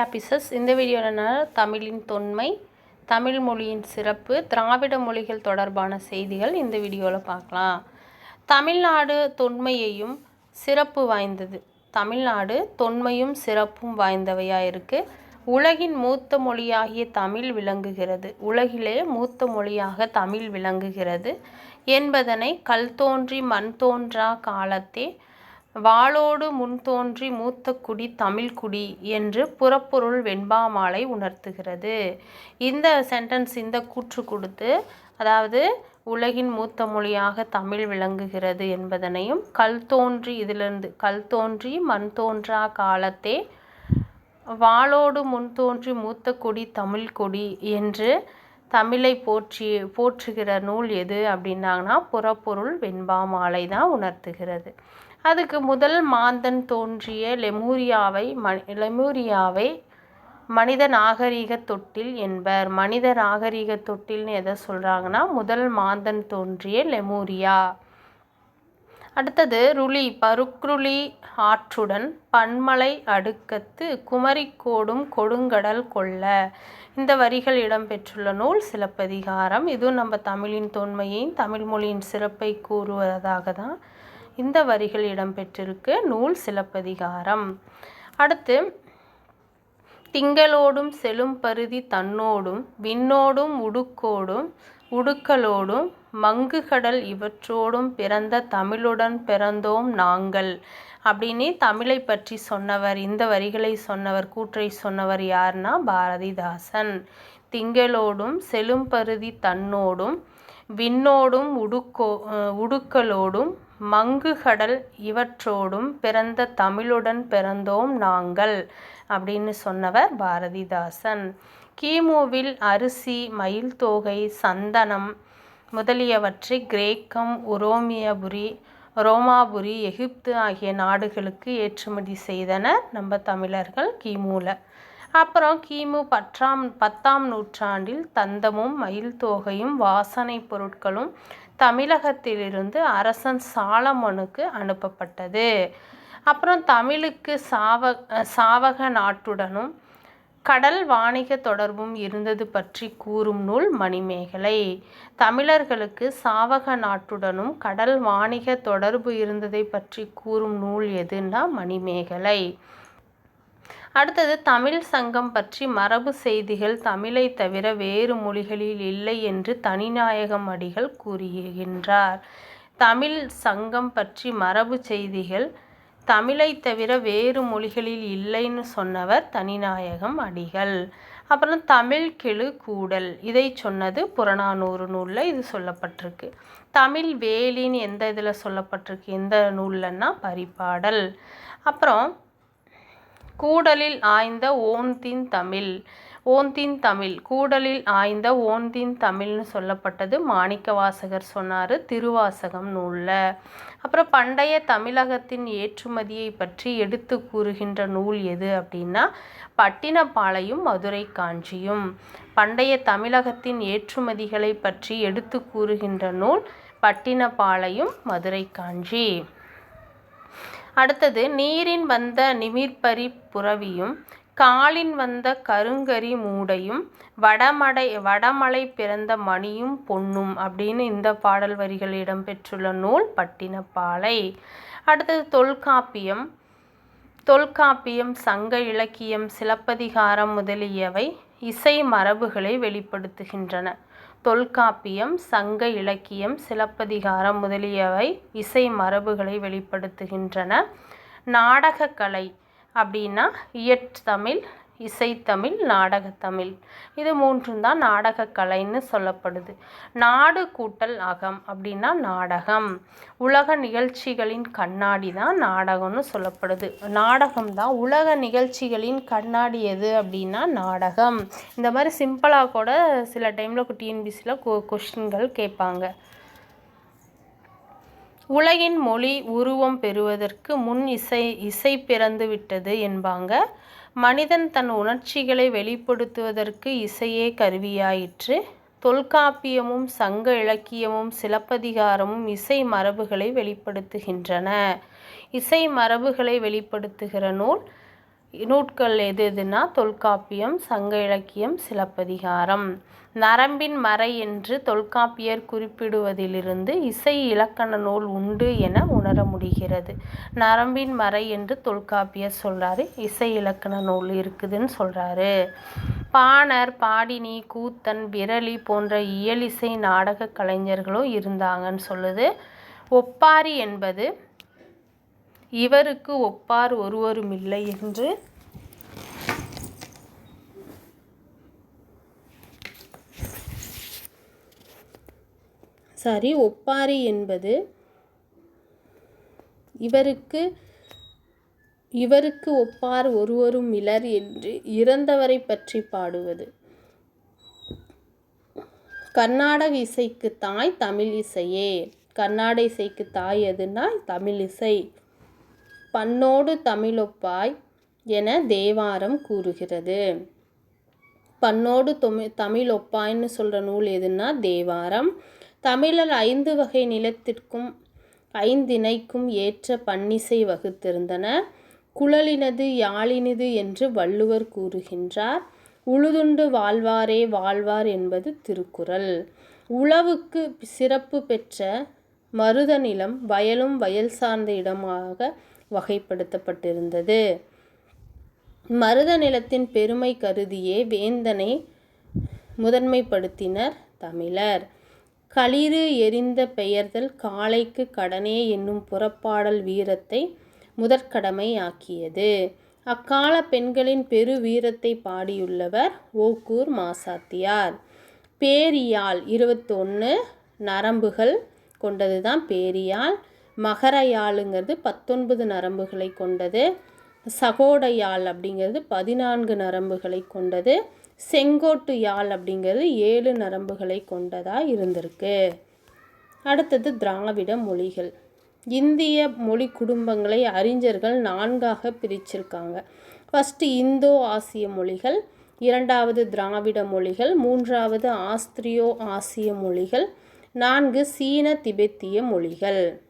ஆபிசஸ் இந்த வீடியோவில் தமிழின் தொன்மை தமிழ் மொழியின் சிறப்பு திராவிட மொழிகள் தொடர்பான செய்திகள் இந்த வீடியோவில் பார்க்கலாம். தமிழ்நாடு தொன்மையையும் சிறப்பு வாய்ந்தது. தமிழ்நாடு தொன்மையும் சிறப்பும் வாய்ந்தவையாக இருக்குது உலகின் மூத்த மொழியாகிய தமிழ் விளங்குகிறது. உலகிலே மூத்த மொழியாக தமிழ் விளங்குகிறது என்பதனை கல் தோன்றி மண் தோன்றா காலத்தே வாளோடு முன் தோன்றி மூத்த குடி தமிழ்குடி என்று புறப்பொருள் வெண்பாமாலை உணர்த்துகிறது. இந்த சென்டென்ஸ் இந்த கூற்று கொடுத்து அதாவது உலகின் மூத்த மொழியாக தமிழ் விளங்குகிறது என்பதனையும் கல் தோன்றி இதிலிருந்து கல் தோன்றி மண் தோன்றா காலத்தே வாளோடு முன் தோன்றி மூத்த கொடி தமிழ் கொடி என்று தமிழை போற்றி போற்றுகிற நூல் எது அப்படின்னாங்கன்னா புறப்பொருள் வெண்பாமாலை தான் உணர்த்துகிறது. அதுக்கு முதல் மாந்தன் தோன்றிய லெமூரியாவை மனி லெமூரியாவை மனித நாகரீக தொட்டில் என்பர். மனித நாகரீக தொட்டில்னு எதை சொல்கிறாங்கன்னா முதல் மாந்தன் தோன்றிய லெமூரியா. அடுத்தது ருளி பருக்ருளி ஆற்றுடன் பன்மலை அடுக்கத்து குமரிக்கோடும் கொடுங்கடல் கொள்ள. இந்த வரிகள் இடம்பெற்றுள்ள நூல் சிலப்பதிகாரம். இதுவும் நம்ம தமிழின் தொன்மையையும் தமிழ் மொழியின் சிறப்பை கூறுவதாக தான் இந்த வரிகள் இடம்பெற்றிருக்கு. நூல் சிலப்பதிகாரம். அடுத்து திங்களோடும் செலும் பருதி தன்னோடும் விண்ணோடும் உடுக்கோடும் உடுக்கலோடும் மங்குகடல் இவற்றோடும் பிறந்த தமிழுடன் பிறந்தோம் நாங்கள். அப்படின்னு தமிழை பற்றி சொன்னவர் இந்த வரிகளை சொன்னவர் கூற்றை சொன்னவர் யார்னா பாரதிதாசன். திங்களோடும் செலும்பருதி தன்னோடும் விண்ணோடும் உடுக்கோ உடுக்கலோடும் மங்குகடல் இவற்றோடும் பிறந்த தமிழுடன் பிறந்தோம் நாங்கள் அப்படின்னு சொன்னவர் பாரதிதாசன். கிமுவில் அரிசி மயில் தோகை சந்தனம் முதலியவற்றை கிரேக்கம் உரோமியபுரி ரோமாபுரி எகிப்து ஆகிய நாடுகளுக்கு ஏற்றுமதி செய்தனர் நம்ம தமிழர்கள் கிமுல. அப்புறம் கிமு பற்றாம் பத்தாம் நூற்றாண்டில் தந்தமும் மயில் தோகையும் வாசனை பொருட்களும் தமிழகத்திலிருந்து அரசன் சாலமனுக்கு அனுப்பப்பட்டது. அப்புறம் தமிழுக்கு சாவ சாவக நாட்டுடனும் கடல் வாணிக தொடர்பும் இருந்தது பற்றி கூறும் நூல் மணிமேகலை. தமிழர்களுக்கு சாவக நாட்டுடனும் கடல் வாணிக தொடர்பு இருந்ததை பற்றி கூறும் நூல் எதுன்னா மணிமேகலை. அடுத்தது தமிழ் சங்கம் பற்றி மரபு செய்திகள் தமிழை தவிர வேறு மொழிகளில் இல்லை என்று தனிநாயகம் அடிகள் கூறுகின்றார் தமிழ் சங்கம் பற்றி மரபு செய்திகள் தமிழை தவிர வேறு மொழிகளில் இல்லைன்னு சொன்னவர் தனிநாயகம் அடிகள். அப்புறம் தமிழ் கெழு கூடல். இதை சொன்னது புறநானூறு நூலில் இது சொல்லப்பட்டிருக்கு. தமிழ் வேலின்னு எந்த இதில் சொல்லப்பட்டிருக்கு? எந்த நூல்லன்னா பரிபாடல். அப்புறம் கூடலில் ஆய்ந்த ஓந்தின் தமிழ். ஓந்தின் தமிழ் கூடலில் ஆய்ந்த ஓந்தின் தமிழ்னு சொல்லப்பட்டது மாணிக்க வாசகர் சொன்னார் திருவாசகம் நூலில். அப்புறம் பண்டைய தமிழகத்தின் ஏற்றுமதியை பற்றி எடுத்து கூறுகின்ற நூல் எது அப்படின்னா பட்டினப்பாளையும் மதுரை காஞ்சியும். பண்டைய தமிழகத்தின் ஏற்றுமதிகளை பற்றி எடுத்து கூறுகின்ற நூல் பட்டினப்பாளையும் மதுரை காஞ்சி. அடுத்தது நீரின் வந்த நிமிர்பரி புறவியும் காலின் வந்த கருங்கரி மூடையும் வடமடை வடமலை பிறந்த மணியும் பொன்னும் அப்படின்னு இந்த பாடல் வரிகள் இடம்பெற்றுள்ள நூல் பட்டினப்பாலை. அடுத்தது தொல்காப்பியம். தொல்காப்பியம் சங்க இலக்கியம் சிலப்பதிகாரம் முதலியவை இசை மரபுகளை வெளிப்படுத்துகின்றன. தொல்காப்பியம் சங்க இலக்கியம் சிலப்பதிகாரம் முதலியவை இசை மரபுகளை வெளிப்படுத்துகின்றன. நாடகக்கலை. அப்படின்னா இயற்றமிழ் இசைத்தமிழ் நாடகத்தமிழ். இது மூன்றும் தான் நாடகக்கலைன்னு சொல்லப்படுது. நாடு கூட்டல் அகம் அப்படின்னா நாடகம். உலக நிகழ்ச்சிகளின் கண்ணாடி தான் நாடகம்னு சொல்லப்படுது. நாடகம் தான் உலக நிகழ்ச்சிகளின் கண்ணாடி எது அப்படின்னா நாடகம். இந்த மாதிரி சிம்பிளாக கூட சில டைமில் டிஎன்பிசியில் கொ கொஷின்கள் கேட்பாங்க. உலகின் மொழி உருவம் பெறுவதற்கு முன் இசை இசை பிறந்து விட்டது என்பாங்க. மனிதன் தன் உணர்ச்சிகளை வெளிப்படுத்துவதற்கு இசையே கருவியாயிற்று. தொல்காப்பியமும் சங்க இலக்கியமும் சிலப்பதிகாரமும் இசை மரபுகளை வெளிப்படுத்துகின்றன. இசை மரபுகளை வெளிப்படுத்துகிற நூல் நூட்கள் எது எதுனா தொல்காப்பியம் சங்க இலக்கியம் சிலப்பதிகாரம். நரம்பின் மறை என்று தொல்காப்பியர் குறிப்பிடுவதிலிருந்து இசை இலக்கண நூல் உண்டு என உணர முடிகிறது. நரம்பின் மறை என்று தொல்காப்பியர் சொல்கிறாரு இசை இலக்கண நூல் இருக்குதுன்னு சொல்கிறாரு பாணர் பாடினி கூத்தன் விரலி போன்ற இயலிசை நாடக கலைஞர்களும் இருந்தாங்கன்னு சொல்லுது. ஒப்பாரி என்பது இவருக்கு ஒப்பார் ஒருவருமில்லை என்று சாரி ஒப்பாரி என்பது இவருக்கு இவருக்கு ஒப்பார் ஒருவரும் இலர் என்று இறந்தவரை பற்றி பாடுவது. கர்நாடக இசைக்கு தாய் தமிழ் இசையே. கர்நாடக இசைக்கு தாய் எதுனா தமிழ் இசை. பண்ணோடு தமிழொப்பாய் என தேவாரம் கூறுகிறது. பண்ணோடு தொமி தமிழொப்பாய்ன்னு சொல்கிற நூல் எதுன்னா தேவாரம். தமிழர் ஐந்து வகை நிலத்திற்கும் ஐந்திணைக்கும் ஏற்ற பன்னிசை வகுத்திருந்தன. குழலினது யாழினது என்று வள்ளுவர் கூறுகின்றார். உழுதுண்டு வாழ்வாரே வாழ்வார் என்பது திருக்குறள். உழவுக்கு சிறப்பு பெற்ற மருத நிலம் வயலும் வயல் சார்ந்த இடமாக வகைப்படுத்தப்பட்டிருந்தது. மருத நிலத்தின் பெருமை கருதியே வேந்தனை முதன்மைப்படுத்தினர் தமிழர். களிறு எரிந்த பெயர்தல் காளைக்கு கடனே என்னும் புறப்பாடல் வீரத்தை முதற்கடமை ஆக்கியது. அக்கால பெண்களின் பெரு வீரத்தை பாடியுள்ளவர் ஓக்கூர் மாசாத்தியார். பேரியால் இருபத்தொன்று நரம்புகள் கொண்டதுதான் பேரியால். மகரையாளுங்கிறது பத்தொன்பது நரம்புகளை கொண்டது சகோட யாழ் அப்படிங்கிறது பதினான்கு நரம்புகளை கொண்டது செங்கோட்டு யாழ் அப்படிங்கிறது ஏழு நரம்புகளை கொண்டதாக இருந்திருக்கு. அடுத்தது திராவிட மொழிகள். இந்திய மொழி குடும்பங்களை அறிஞர்கள் நான்காக பிரிச்சிருக்காங்க. ஃபஸ்ட்டு இந்தோ ஆசிய மொழிகள் இரண்டாவது திராவிட மொழிகள் மூன்றாவது ஆஸ்திரியோ ஆசிய மொழிகள் நான்கு சீன திபெத்திய மொழிகள்.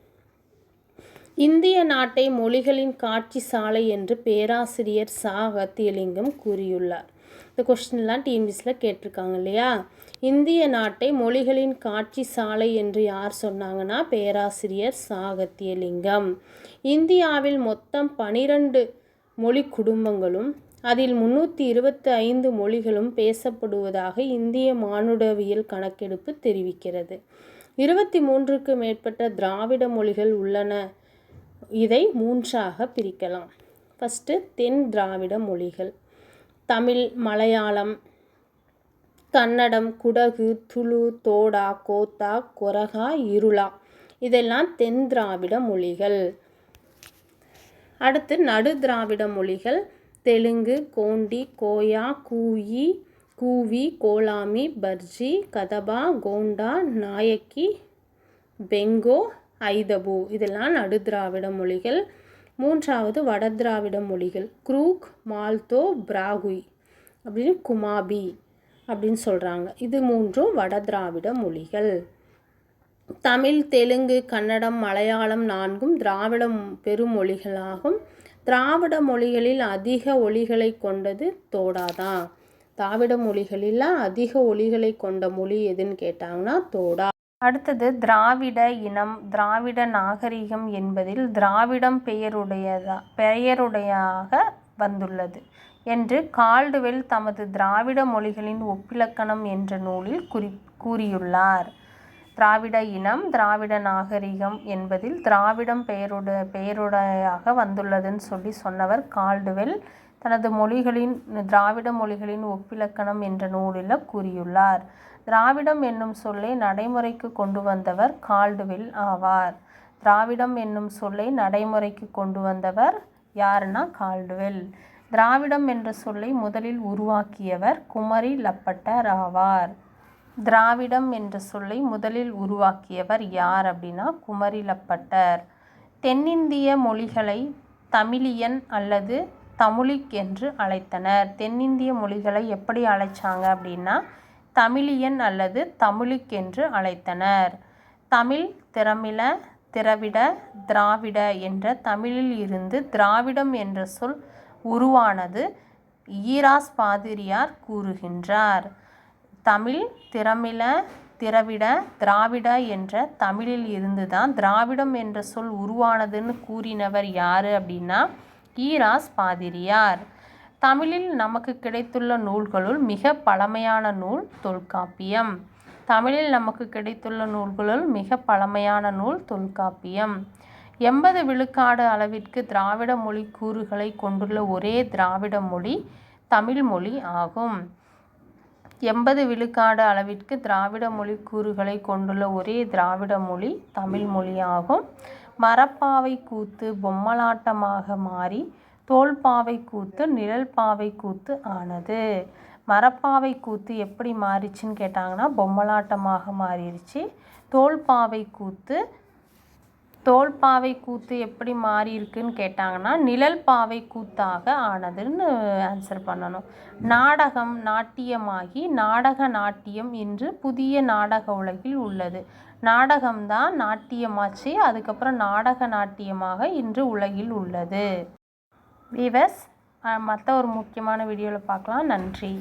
இந்திய நாட்டை மொழிகளின் காட்சி சாலை என்று பேராசிரியர் சா. அகத்தியலிங்கம் கூறியுள்ளார். இந்த கொஸ்டின்லாம் டிஎன்பிஸில் கேட்டிருக்காங்க இல்லையா? இந்திய நாட்டை மொழிகளின் காட்சி சாலை என்று யார் சொன்னாங்கன்னா? பேராசிரியர் சாகத்தியலிங்கம் இந்தியாவில் மொத்தம் பனிரெண்டு மொழி குடும்பங்களும் அதில் முன்னூற்றி இருபத்தி ஐந்து மொழிகளும் பேசப்படுவதாக இந்திய மானுடவியல் கணக்கெடுப்பு தெரிவிக்கிறது. இருபத்தி மூன்றுக்கு மேற்பட்ட திராவிட மொழிகள் உள்ளன. இதை மூன்றாக பிரிக்கலாம். ஃபஸ்ட்டு தென் திராவிட மொழிகள். தமிழ் மலையாளம் கன்னடம் குடகு துளு தோடா கோத்தா கொரகா இருளா. இதெல்லாம் தென் திராவிட மொழிகள். அடுத்து நடு திராவிட மொழிகள். தெலுங்கு கோண்டி கோயா கூயி கூவி கோலாமி பர்ஜி கதபா கோண்டா நாயக்கி பெங்கோ ஐதபு. இதெல்லாம் நடு திராவிட மொழிகள். மூன்றாவது வட திராவிட மொழிகள். குரூக் மால்தோ பிராகுய் அப்படின்னு குமாபி அப்படின்னு சொல்கிறாங்க இது மூன்றும் வட திராவிட மொழிகள். தமிழ் தெலுங்கு கன்னடம் மலையாளம் நான்கும் திராவிட பெருமொழிகளாகும். திராவிட மொழிகளில் அதிக ஒலிகளை கொண்டது தோடாதான். திராவிட மொழிகளில் அதிக ஒலிகளை கொண்ட மொழி எதுன்னு கேட்டாங்கன்னா தோடா. அடுத்தது திராவிட இனம் திராவிட நாகரிகம் என்பதில் திராவிடம் பெயருடையதா பெயருடையாக வந்துள்ளது என்று கால்டுவெல் தமது திராவிட மொழிகளின் ஒப்பிலக்கணம் என்ற நூலில் குறி கூறியுள்ளார். திராவிட இனம் திராவிட நாகரிகம் என்பதில் திராவிடம் பெயருட பெயருடையாக வந்துள்ளதுன்னு சொல்லி சொன்னவர் கால்டுவெல் தனது மொழிகளின் திராவிட மொழிகளின் ஒப்பிலக்கணம் என்ற நூலில் கூறியுள்ளார். திராவிடம் என்னும் சொல்லை நடைமுறைக்கு கொண்டு வந்தவர் கால்டுவில் ஆவார். திராவிடம் என்னும் சொல்லை நடைமுறைக்கு கொண்டு வந்தவர் யாருன்னா கால்டுவெல். திராவிடம் என்ற சொல்லை முதலில் உருவாக்கியவர் குமரி லப்பட்டர் ஆவார். திராவிடம் என்ற சொல்லை முதலில் உருவாக்கியவர் யார் அப்படின்னா குமரி லப்பட்டர். தென்னிந்திய மொழிகளை தமிழியன் அல்லது தமிழிக் என்று அழைத்தனர். தென்னிந்திய மொழிகளை எப்படி அழைச்சாங்க அப்படின்னா தமிழியன் அல்லது தமிழிக் என்று அழைத்தனர். தமிழ் திறமில திரவிட திராவிட என்ற தமிழில் இருந்து திராவிடம் என்ற சொல் உருவானது ஈராஸ் பாதிரியார் கூறுகின்றார். தமிழ் திறமில திரவிட திராவிட என்ற தமிழில் இருந்து தான் திராவிடம் என்ற சொல் உருவானதுன்னு கூறினவர் யார் அப்படின்னா ஈராஸ் பாதிரியார். தமிழில் நமக்கு கிடைத்துள்ள நூல்களுள் மிக பழமையான நூல் தொல்காப்பியம். தமிழில் நமக்கு கிடைத்துள்ள நூல்களுள் மிக பழமையான நூல் தொல்காப்பியம். எண்பது விழுக்காடு அளவிற்கு திராவிட மொழி கூறுகளை கொண்டுள்ள ஒரே திராவிட மொழி தமிழ் மொழி ஆகும். எண்பது விழுக்காடு அளவிற்கு திராவிட மொழி கூறுகளை கொண்டுள்ள ஒரே திராவிட மொழி தமிழ் மொழியாகும் மரப்பாவை கூத்து பொம்மலாட்டமாக மாறி தோல்பாவை கூத்து நிழல் பாவை கூத்து ஆனது. மரப்பாவை கூத்து எப்படி மாறிச்சுன்னு கேட்டாங்கன்னா பொம்மலாட்டமாக மாறிடுச்சு. தோல்பாவை கூத்து தோல்பாவை கூத்து எப்படி மாறி இருக்குன்னு கேட்டாங்கன்னா நிழல் பாவை கூத்தாக ஆனதுன்னு ஆன்சர் பண்ணணும். நாடகம் நாட்டியமாகி நாடக நாட்டியம் இன்று புதிய நாடக உலகில் உள்ளது. நாடகம்தான் நாட்டியமாச்சு அதுக்கப்புறம் நாடக நாட்டியமாக இன்று உலகில் உள்ளது. வீவர்ஸ் மற்ற ஒரு முக்கியமான வீடியோவில் பார்க்கலாம். நன்றி.